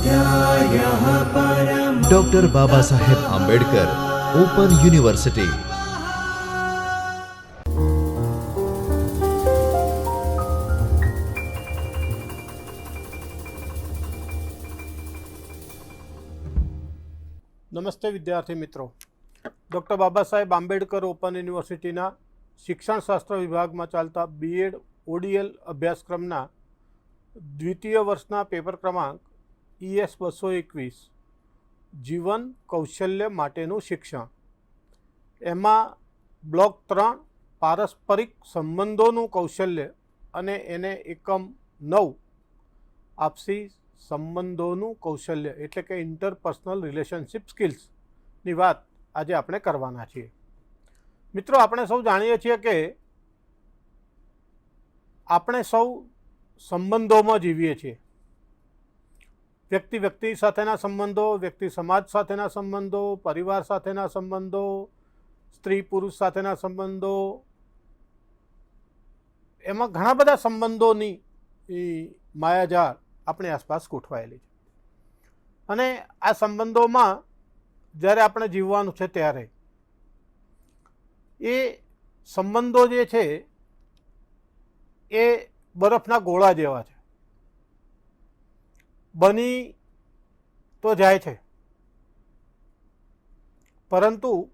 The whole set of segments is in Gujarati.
स्वाध्यायः परम doctor Baba Saheb Ambedkar open university નમસ્તે વિદ્યાર્થી મિત્રો ડૉક્ટર બાબા સાહેબ આંબેડકર ઓપન યુનિવર્સિટીના શિક્ષણશાસ્ત્ર વિભાગમાં ચાલતા બીએડ ઓડીએલ અભ્યાસક્રમના દ્વિતીય વર્ષના પેપર ક્રમાંક ઈએસ બસો એકવીસ. જીવન કૌશલ્ય માટેનું શિક્ષણ. એમાં બ્લોક ત્રણ, પારસ્પરિક સંબંધોનું કૌશલ્ય અને એને એકમ નવ, આપસી સંબંધોનું કૌશલ્ય એટલે કે ઇન્ટરપર્સનલ રિલેશનશિપ સ્કિલ્સની વાત આજે આપણે કરવાના છીએ. મિત્રો, આપણે સૌ જાણીએ છીએ કે આપણે સૌ સંબંધોમાં જીવીએ છીએ. વ્યક્તિ વ્યક્તિ સાથેના સંબંધો, વ્યક્તિ સમાજ સાથેના સંબંધો, પરિવાર સાથેના સંબંધો, સ્ત્રી પુરુષ સાથેના સંબંધો, એમાં ઘણા બધા સંબંધોની ઈ માયાજાળ આપણી આસપાસ ગોઠવાયેલી છે. અને આ સંબંધોમાં જ્યારે આપણે જીવવાનું છે ત્યારે, એ સંબંધો જે છે એ બરફના ગોળા જેવા છે. બની તો જાય છે. પરંતુ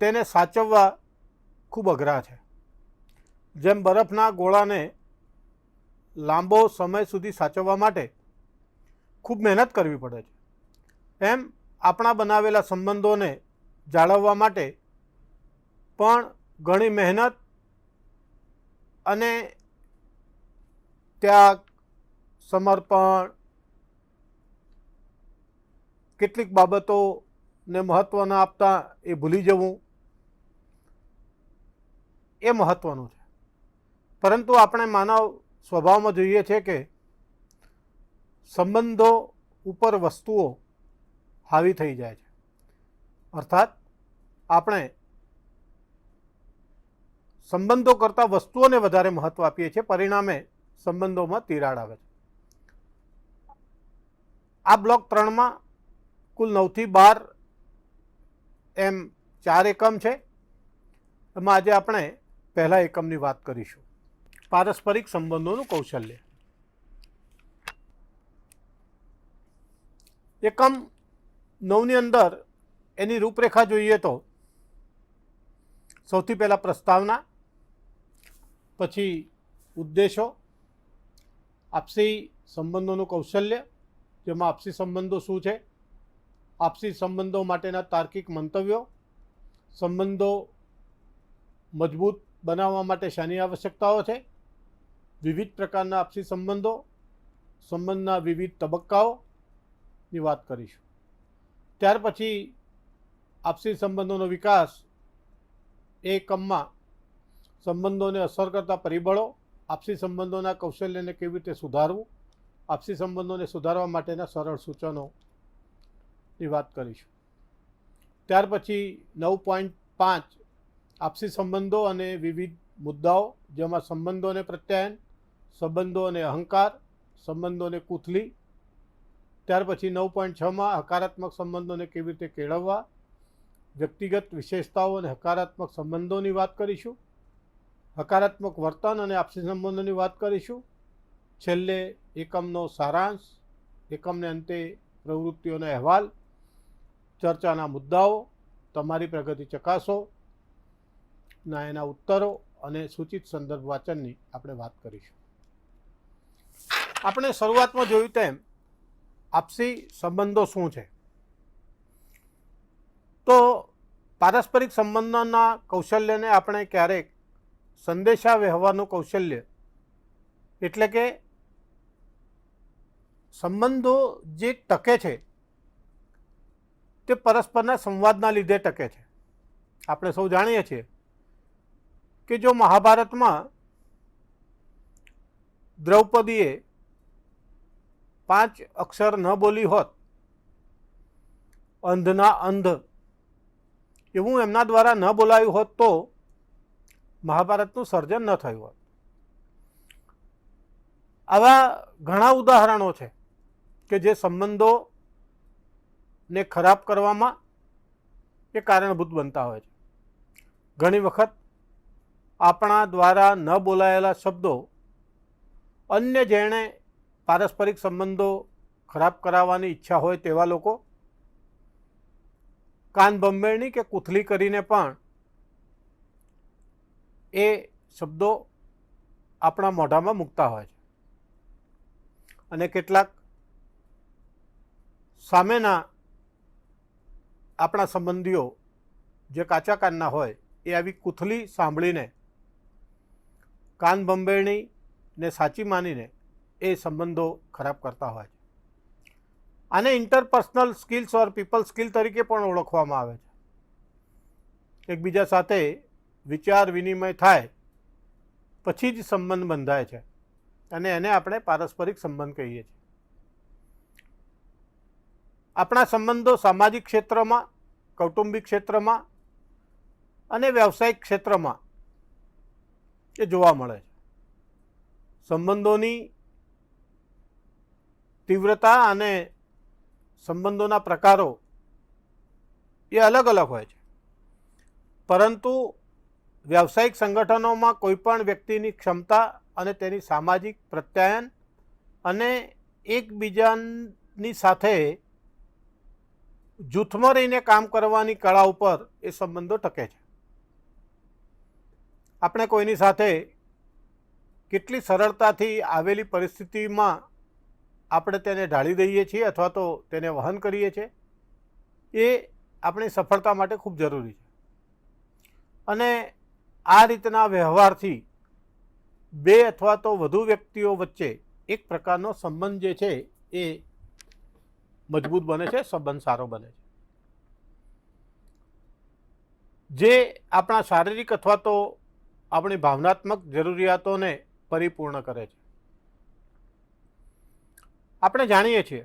તેને સાચવવા ખૂબ અઘરા છે. જેમ બરફના ગોળાને લાંબો સમય સુધી સાચવવા માટે ખૂબ મહેનત કરવી પડે છે. એમ આપણા બનાવેલા સંબંધોને જાળવવા માટે પણ ઘણી મહેનત અને ત્યાગ, સમર્પણ કેટલીક બાબતોને મહત્ત્વ ન આપતા એ ભૂલી જવું એ મહત્ત્વનું છે. પરંતુ આપણે માનવ સ્વભાવમાં જોઈએ છે કે સંબંધો ઉપર વસ્તુઓ હાવી થઈ જાય છે. અર્થાત આપણે સંબંધો કરતાં વસ્તુઓને વધારે મહત્ત્વ આપીએ છીએ, પરિણામે સંબંધોમાં તિરાડ આવે છે. આ બ્લોક ત્રણમાં કુલ નવથી બાર એમ ચાર એકમ છે. એમાં આજે આપણે પહેલા એકમની વાત કરીશું. પારસ્પરિક સંબંધોનું કૌશલ્ય. એકમ નવની અંદર એની રૂપરેખા જોઈએ તો સૌથી પહેલાં પ્રસ્તાવના, પછી ઉદ્દેશો, આપસી સંબંધોનું કૌશલ્ય, જેમાં આપસી સંબંધો શું છે? આપસી સંબંધો માટેના તાર્કિક મંતવ્યો, સંબંધો મજબૂત બનાવવા માટે શાની આવશ્યકતાઓ છે, વિવિધ પ્રકારના આપસી સંબંધો, સંબંધના વિવિધ તબક્કાઓની વાત કરીશું. ત્યાર પછી આપસી સંબંધોનો વિકાસ એ કમમાં સંબંધોને અસર કરતા પરિબળો, આપસી સંબંધોના કૌશલ્યને કેવી રીતે સુધારવું, આપસી સંબંધોને સુધારવા માટેના સરળ સૂચનોની વાત કરીશું. ત્યાર પછી નવ પોઈન્ટ પાંચ આપસી સંબંધો અને વિવિધ મુદ્દાઓ, જેમાં સંબંધોને પ્રત્યાયન સંબંધો અને અહંકાર, સંબંધોને કૂથલી, ત્યાર પછી નવ પોઈન્ટ છમાં હકારાત્મક સંબંધોને કેવી રીતે કેળવવા, વ્યક્તિગત વિશેષતાઓ અને હકારાત્મક સંબંધોની વાત કરીશું, હકારાત્મક વર્તન અને આપસી સંબંધોની વાત કરીશું, છેલ્લે એકમનો સારાંશ, એકમને અંતે પ્રવૃત્તિઓનો અહેવાલ ચર્ચાના મુદ્દાઓ, તમારી પ્રગતિ ચકાસો, ના એના ઉત્તરો અને સૂચિત સંદર્ભ વાંચનની આપણે વાત કરીશું. આપણે શરૂઆતમાં જોયું તેમ, આપસી સંબંધો શું છે? તો પારસ્પરિક સંબંધોના કૌશલ્યને આપણે ક્યારેક સંદેશા વ્યવહારનું કૌશલ્ય એટલે કે સંબંધો જે ટકે છે તે પરસ્પરના સંવાદના લીધે ટકે છે. આપણે સૌ જાણીએ છીએ કે જો મહાભારતમાં દ્રૌપદીએ પાંચ અક્ષર ન બોલી હોત, અંધના અંધ એવું એમના દ્વારા ન બોલાયું હોત તો મહાભારતનું સર્જન ન થયું હોત. આવા ઘણા ઉદાહરણો છે કે જે સંબંધોને ખરાબ કરવામાં એ કારણભૂત બનતા હોય છે. ઘણી વખત આપણા દ્વારા ન બોલાયેલા શબ્દો અન્ય જેણે પારસ્પરિક સંબંધો ખરાબ કરાવવાની ઈચ્છા હોય તેવા લોકો કાન બંબેરણી કે કૂથલી કરીને પણ એ શબ્દો આપણા મોઢામાં મૂકતા હોય છે. અને કેટલાક સામેના આપણા સંબંધીઓ જે કાચા કાનના હોય એ આવી કૂથલી સાંભળીને, કાન બંબેરણી ને સાચી માનીને એ સંબંધો ખરાબ કરતા હોય છે. આને interpersonal skills or people skill તરીકે પણ ઓળખવામાં આવે છે. એકબીજા સાથે વિચાર વિનિમય થાય, પછી જ સંબંધ બંધાય છે અને એને આપણે પારસ્પરિક સંબંધ કહીએ છીએ. આપણા સંબંધો સામાજિક ક્ષેત્રમાં, કૌટુંબિક ક્ષેત્રમાં અને વ્યવસાયિક ક્ષેત્રમાં એ જોવા મળે છે. સંબંધોની તીવ્રતા અને સંબંધોના પ્રકારો એ અલગ અલગ હોય છે. પરંતુ વ્યવસાયિક સંગઠનોમાં કોઈપણ વ્યક્તિની ક્ષમતા અને તેની સામાજિક પ્રત્યાયન અને એકબીજાની સાથે જૂથમાં રહીને કામ કરવાની કળા ઉપર એ સંબંધો ટકે છે. આપણે કોઈની સાથે કેટલી સરળતાથી આવેલી પરિસ્થિતિમાં આપણે તેને ઢાળી દઈએ છીએ અથવા તો તેને વહન કરીએ છીએ, એ આપણી સફળતા માટે ખૂબ જરૂરી છે. અને આ રીતના વ્યવહારથી બે અથવા તો વધુ વ્યક્તિઓ વચ્ચે એક પ્રકારનો સંબંધ જે છે એ મજબૂત બને છે, સંબંધ સારો બને છે. જે આપણા શારીરિક અથવા તો આપણી ભાવનાત્મક જરૂરિયાતોને પરિપૂર્ણ કરે છે. આપણે જાણીએ છીએ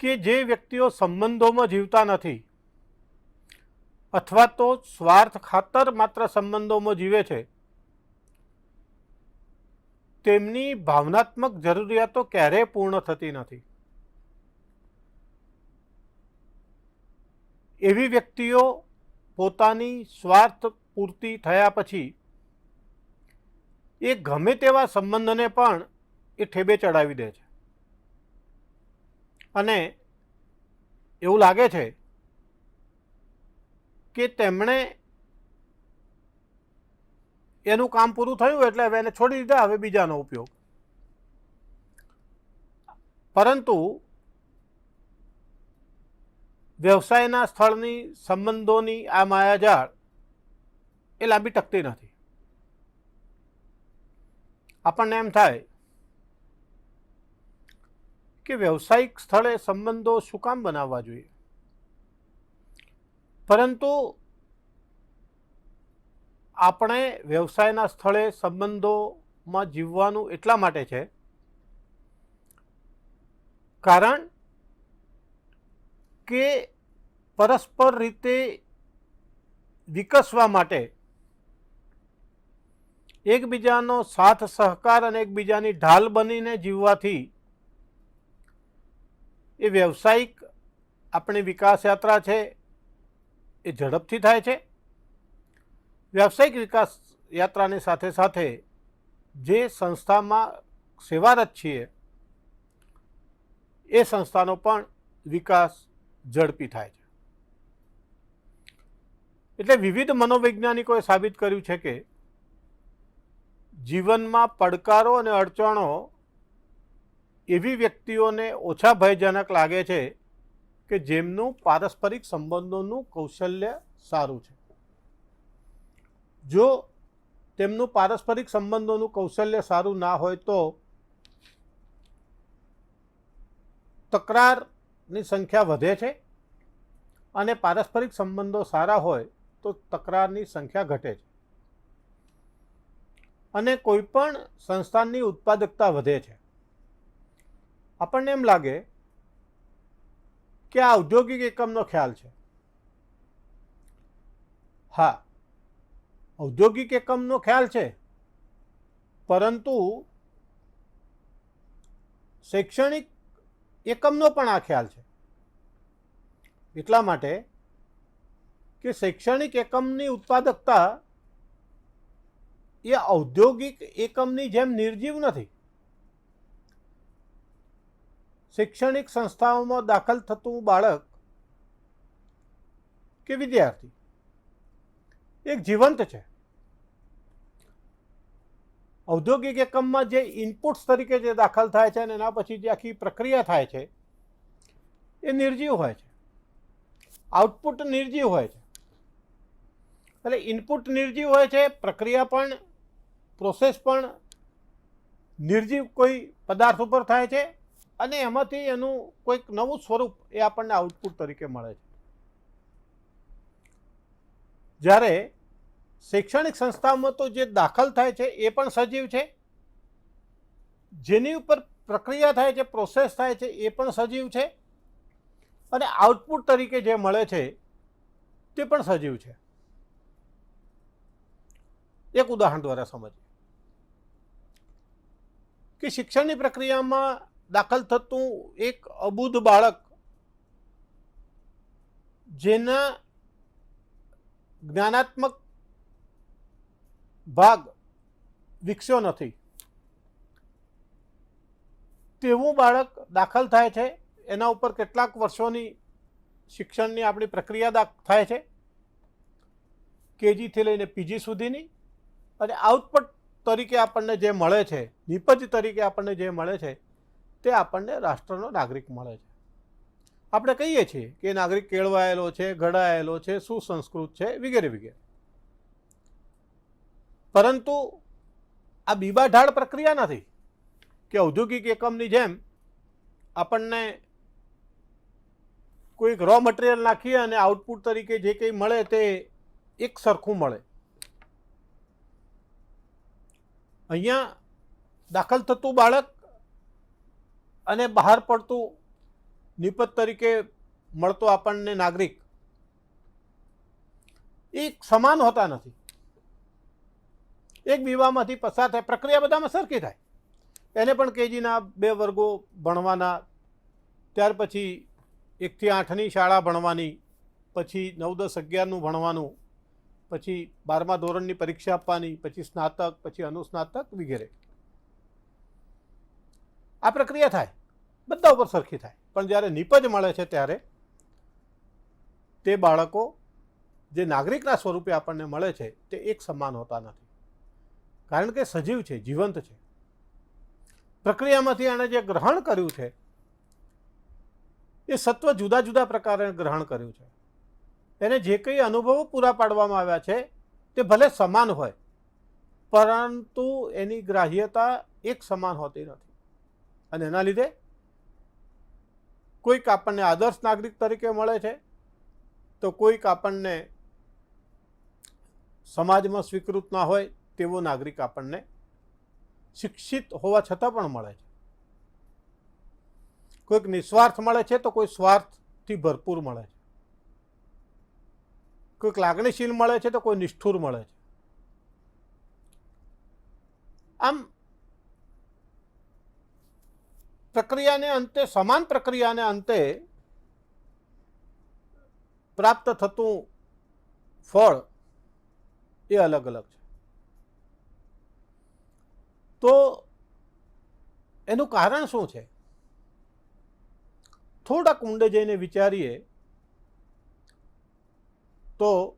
કે જે વ્યક્તિઓ સંબંધોમાં જીવતા નથી અથવા તો સ્વાર્થ ખાતર માત્ર સંબંધોમાં જીવે છે તેમની ભાવનાત્મક જરૂરિયાતો ક્યારેય પૂર્ણ થતી નથી. એવી વ્યક્તિઓ પોતાની સ્વાર્થ પૂર્તિ થયા પછી એ ગમે તેવા સંબંધને પણ એ ઠેબે ચડાવી દે છે. અને એવું લાગે છે કે તેમણે એનું કામ પૂરું થયું એટલે હવે એને છોડી દીધા, હવે બીજાનો ઉપયોગ. પરંતુ વ્યવસાયના સ્થળની સંબંધોની આ માયાજાળ એ લાંબી ટકતી નથી. આપણને એમ થાય કે વ્યવસાયિક સ્થળે સંબંધો શું કામ બનાવવા જોઈએ? પરંતુ આપણે વ્યવસાયના સ્થળે સંબંધોમાં જીવવાનું એટલા માટે છે કારણ કે પરસ્પર રીતે વિકસવા માટે એકબીજાનો સાથ, સહકાર અને એકબીજાની ઢાલ બનીને જીવવાથી એ વ્યવસાયિક આપણી વિકાસ યાત્રા છે એ ઝડપથી થાય છે. વ્યવસાયિક વિકાસ યાત્રાની સાથે સાથે જે સંસ્થામાં સેવારત છીએ, એ સંસ્થાનો પણ વિકાસ ઝડપી થાય છે. એટલે વિવિધ મનોવૈજ્ઞાનિકોએ સાબિત કર્યું છે કે જીવનમાં પડકારો અને અડચણો એવી વ્યક્તિઓને ઓછા ભયજનક લાગે છે કે જેમનું પારસ્પરિક સંબંધોનું કૌશલ્ય સારું છે. જો તેમનું પારસ્પરિક સંબંધોનું કૌશલ્ય સારું ના હોય તો તકરારની સંખ્યા વધે છે અને પારસ્પરિક સંબંધો સારા હોય તો તકરારની સંખ્યા ઘટે છે. અને કોઈપણ સંસ્થાની ઉત્પાદકતા વધે છે. આપણને એમ લાગે કે આ ઔદ્યોગિક એકમનો ખ્યાલ છે. હા ઔદ્યોગિક એકમનો ખ્યાલ છે. પરંતુ શૈક્ષણિક એકમનો પણ આ ખ્યાલ છે. એટલા માટે કે શૈક્ષણિક એકમની ઉત્પાદકતા એ ઔદ્યોગિક એકમની જેમ નિર્જીવ નથી. શૈક્ષણિક સંસ્થાઓમાં દાખલ થતું બાળક કે વિદ્યાર્થી એક જીવંત છે. ઔદ્યોગિક એકમમાં જે ઇનપુટ્સ તરીકે જે દાખલ થાય છે અને એના પછી જે આખી પ્રક્રિયા થાય છે, એ નિર્જીવ હોય છે. આઉટપુટ નિર્જીવ હોય છે. એટલે ઇનપુટ નિર્જીવ હોય છે, પ્રક્રિયા પણ પ્રોસેસ પણ નિર્જીવ કોઈ પદાર્થ ઉપર થાય છે અને એમાંથી એનું કોઈક નવું સ્વરૂપ એ આપણને આઉટપુટ તરીકે મળે છે. જ્યારે શૈક્ષણિક સંસ્થામાં તો જે દાખલ થાય છે, એ પણ સજીવ છે? જેની ઉપર પ્રક્રિયા થાય છે પ્રોસેસ થાય છે, એ પણ સજીવ છે? અને આઉટપુટ તરીકે જે મળે છે, તે પણ સજીવ છે? એક ઉદાહરણ દ્વારા સમજીએ. કે શિક્ષણની પ્રક્રિયામાં દાખલ થતું એક અબુધ બાળક જેના જ્ઞાનાત્મક ભાગ વિકસ્યો નથી. તેવું બાળક દાખલ થાય છે, એના ઉપર કેટલાક વર્ષોની શિક્ષણની આપણી પ્રક્રિયા થાય છે. કેજીથી લઈને પીજી સુધીની અને આઉટપુટ તરીકે આપણને જે મળે છે નિપજ તરીકે આપણને જે મળે છે, તે આપણને રાષ્ટ્રનો નાગરિક મળે છે. આપણે કહીએ છીએ કે નાગરિક કેળવાયેલો છે, ઘડાયેલો છે, સુસંસ્કૃત છે, વગેરે વગેરે. પરંતુ આ બીબા ઢાળ પ્રક્રિયા નથી કે ઔદ્યોગિક એકમની જેમ આપણને કોઈક રો મટીરિયલ નાખીએ અને આઉટપુટ તરીકે જે કંઈ મળે તે એક સરખું મળે. અહીંયા દાખલ થતું બાળક અને બહાર પડતું નિપજ તરીકે મળતો આપણને નાગરિક એ સમાન હોતા નથી. એક વિવાહમાંથી પસાર થાય, પ્રક્રિયા બધામાં સરખી થાય. એને પણ કેજીના બે વર્ગો ભણવાના, ત્યાર પછી એકથી આઠની શાળા ભણવાની, પછી નવ દસ અગિયારનું ભણવાનું, પછી બારમા ધોરણની પરીક્ષા આપવાની, પછી સ્નાતક, પછી અનુસ્નાતક વગેરે. આ પ્રક્રિયા થાય. બધા ઉપર સરખી થાય. પણ જ્યારે નિપજ મળે છે ત્યારે તે બાળકો, જે નાગરિકના સ્વરૂપે આપણને મળે છે, તે એક સમાન હોતા નથી. કારણ કે સજીવ છે, જીવંત છે. પ્રક્રિયામાંથી એણે જે ગ્રહણ કર્યું છે, એ સત્વ જુદા જુદા પ્રકારે ગ્રહણ કર્યું છે. એને જે કંઈ અનુભવો પૂરા પાડવામાં આવ્યા છે, તે ભલે સમાન હોય, પરંતુ એની ગ્રાહ્યતા એક સમાન હોતી નથી. અને એના લીધે કોઈક આપણને આદર્શ નાગરિક તરીકે મળે છે, તો કોઈક આપણને સમાજમાં સ્વીકૃત ના હોય તેવો નાગરિક આપણને શિક્ષિત હોવા છતાં પણ મળે છે. કોઈક નિસ્વાર્થ મળે છે તો કોઈ સ્વાર્થથી ભરપૂર મળે છે. કોઈક લાગણીશીલ મળે છે તો કોઈ નિષ્ઠુર મળે છે. આમ પ્રક્રિયાને અંતે, સમાન પ્રક્રિયાને અંતે પ્રાપ્ત થતું ફળ એ અલગ અલગ છે. તો એનું કારણ શું છે? થોડાક ઊંડે જઈને વિચારીએ તો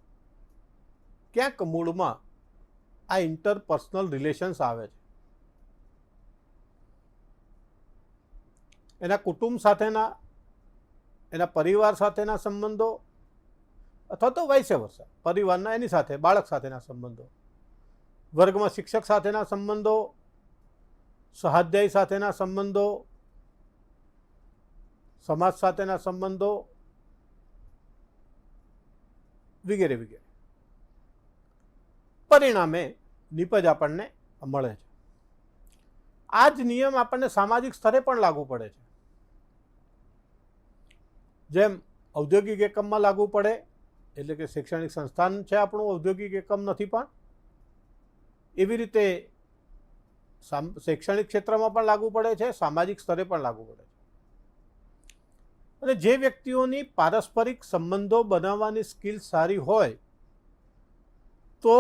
ક્યાંક મૂળમાં આ ઇન્ટરપર્સનલ રિલેશન્સ આવે છે. એના કુટુંબ સાથેના, એના પરિવાર સાથેના સંબંધો અથવા તો વૈસે વર્ષા પરિવારના એની સાથે, બાળક સાથેના સંબંધો, વર્ગમાં શિક્ષક સાથેના સંબંધો સ્વાધ્યાય સાથેના સંબંધો, સમાજ સાથેના સંબંધો વગેરે વગેરે. પરિણામે નિપજ આપણને મળે છે. આ જ નિયમ આપણને સામાજિક સ્તરે પણ લાગુ પડે છે. જેમ ઔદ્યોગિક એકમમાં લાગુ પડે, એટલે કે શૈક્ષણિક સંસ્થાન છે આપણું ઔદ્યોગિક એકમ નથી પણ, એવી રીતે શૈક્ષણિક ક્ષેત્રમાં પણ લાગુ પડે છે, સામાજિક સ્તરે પણ લાગુ પડે છે. અને જે વ્યક્તિઓની પારસ્પરિક સંબંધો બનાવવાની સ્કિલ સારી હોય, તો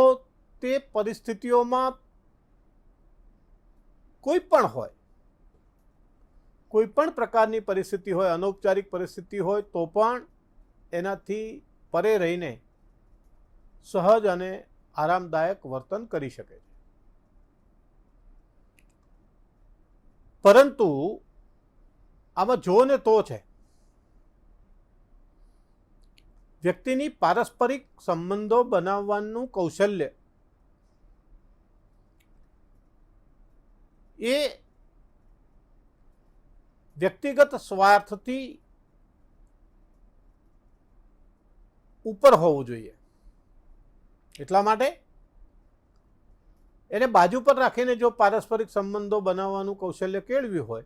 તે પરિસ્થિતિઓમાં કોઈ પણ હોય, કોઈ પણ પ્રકારની પરિસ્થિતિ હોય, અનૌપચારિક પરિસ્થિતિ હોય, તો પણ એનાથી પરે રહીને સહજ અને આરામદાયક વર્તન કરી શકે છે. પરંતુ આમાં જો ને તો છે. વ્યક્તિની પારસ્પરિક સંબંધો બનાવવાનું કૌશલ્ય એ વ્યક્તિગત સ્વાર્થથી ઉપર હોવું જોઈએ. એટલા માટે એને બાજુ પર રાખીને જો પારસ્પરિક સંબંધો બનાવવાનું કૌશલ્ય કેળવ્યું હોય,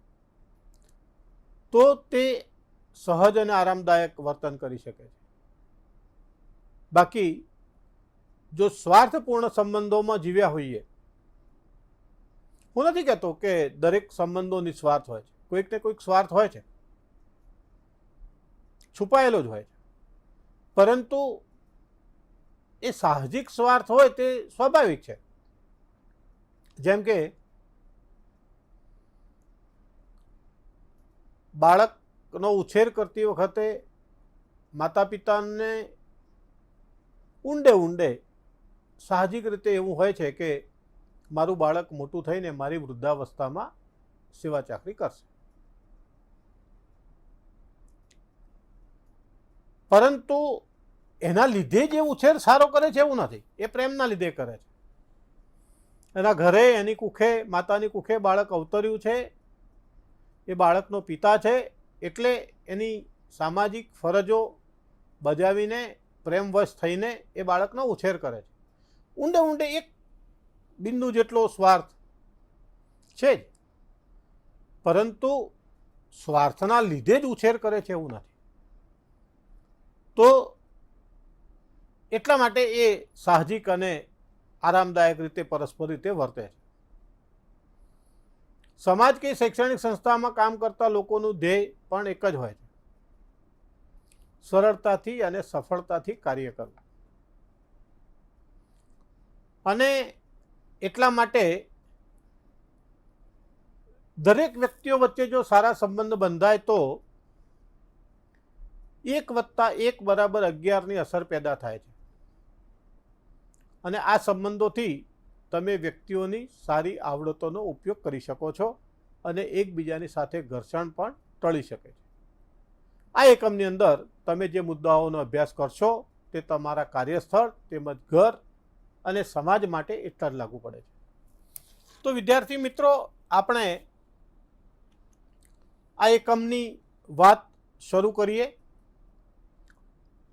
તો તે સહજ અને આરામદાયક વર્તન કરી શકે છે. બાકી, જો સ્વાર્થપૂર્ણ સંબંધોમાં જીવ્યા હોઈએ, હું નથી કહેતો કે દરેક સંબંધો નિસ્વાર્થ હોય છે. કોઈક ને કોઈક સ્વાર્થ હોય છે. છુપાયેલો જ હોય છે. પરંતુ એ સાહજિક સ્વાર્થ હોય તે સ્વાભાવિક છે. જેમ કે બાળકનો ઉછેર કરતી વખતે માતા પિતાને ઊંડે ઊંડે સાહજિક રીતે એવું હોય છે કે મારું બાળક મોટું થઈને મારી વૃદ્ધાવસ્થામાં સેવા ચાકરી કરશે. પરંતુ એના લીધે જે ઉછેર સારો કરે છે એવું નથી. એ પ્રેમના લીધે કરે છે. એના ઘરે એની કુખે, માતાની કુખે બાળક અવતર્યું છે. એ બાળકનો પિતા છે. એટલે એની સામાજિક ફરજો બજાવીને, પ્રેમવશ થઈને એ બાળકનો ઉછેર કરે છે. ઊંડે ઊંડે એક બિંદુ જેટલો સ્વાર્થ છે જ. પરંતુ સ્વાર્થના લીધે જ ઉછેર કરે છે એવું નથી. તો એટલા માટે એ સાહજિક અને આરામદાયક રીતે પરસ્પર રીતે વર્તે છે. સમાજ કે શૈક્ષણિક સંસ્થામાં કામ કરતા લોકોનું ધ્યેય પણ એક જ હોય છે. સરળતાથી અને સફળતાથી કાર્ય કરવું. અને એટલા માટે દરેક વ્યક્તિઓ વચ્ચે જો સારા સંબંધ બંધાય તો એક વત્તા એક બરાબર અગિયારની અસર પેદા થાય છે. અને આ સંબંધોથી તમે વ્યક્તિઓની સારી આવડતોનો ઉપયોગ કરી શકો છો અને એકબીજાની સાથે ઘર્ષણ પણ ટળી શકે છે. આ એકમની અંદર તમે જે મુદ્દાઓનો અભ્યાસ કરશો તે તમારા કાર્યસ્થળ તેમજ ઘર અને સમાજ માટે એટલા જ લાગુ પડે છે. તો વિદ્યાર્થી મિત્રો, આપણે આ એકમની વાત શરૂ કરીએ.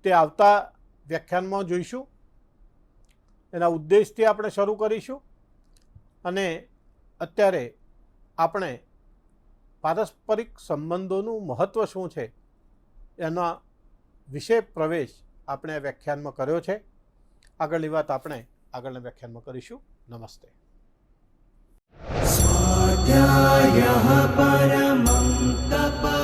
તે આવતા વ્યાખ્યાનમાં જોઈશું. એના ઉદ્દેશથી આપણે શરૂ કરીશું. અને અત્યારે આપણે પારસ્પરિક સંબંધોનું મહત્ત્વ શું છે એના વિશે પ્રવેશ આપણે વ્યાખ્યાનમાં કર્યો છે. આગળની વાત આપણે આગળના વ્યાખ્યાનમાં કરીશું. નમસ્તે. પરમં તપા